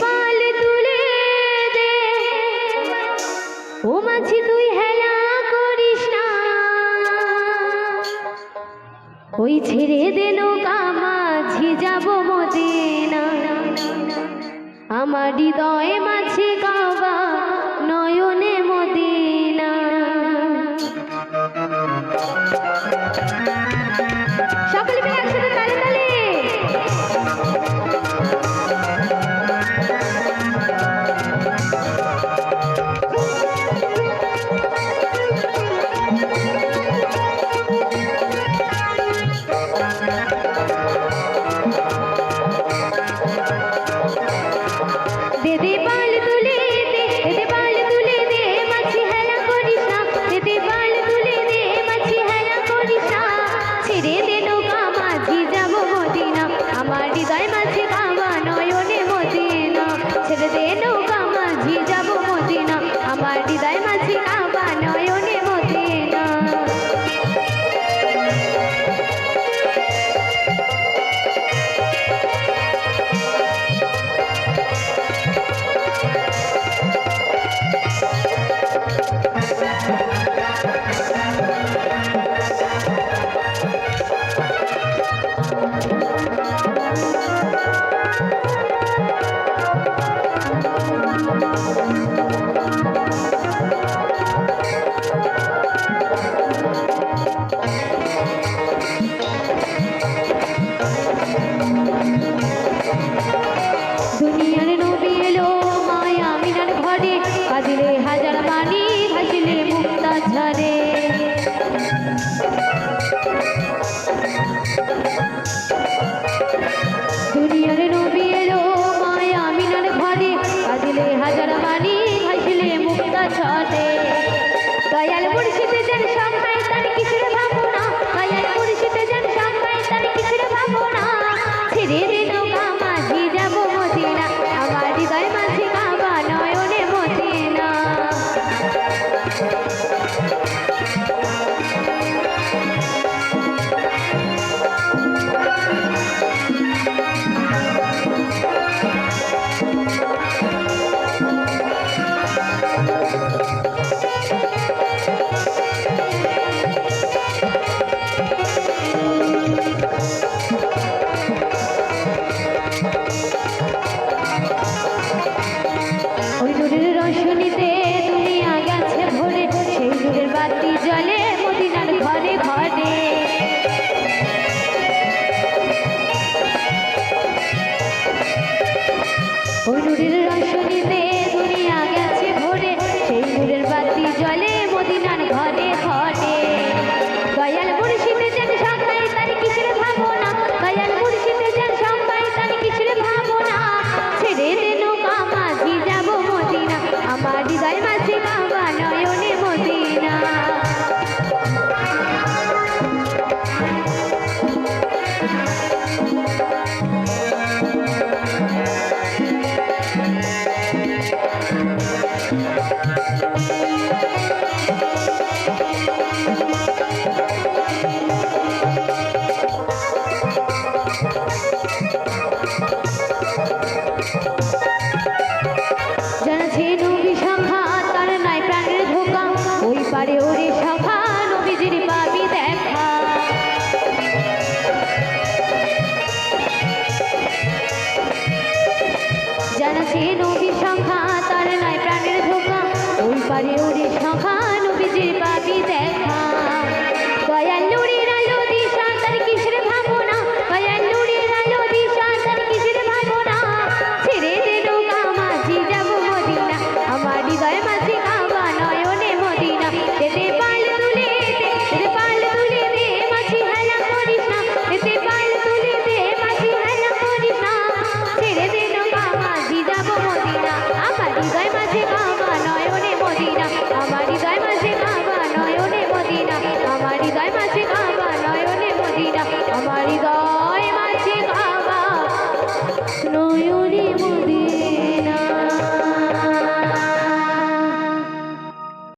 পাল তুলে দে। ও মাঝি, তুই হেলা করিস না। ওই ছেড়ে দে নৌকা, মাঝি, যাব মতে না আমার হৃদয়ে মাঝে গাওয়া নয়নে দে নৌকা মাঝি যাব মদিনা আমার দিদা ঝরে দুনিয়ার নবী ঘরে হাজার বাণী ভাসিলে মুক্তা ছয়। Por পারে ওরে সাফা নবীজির পাবি দেখা। যারা চেনো हमारी दाल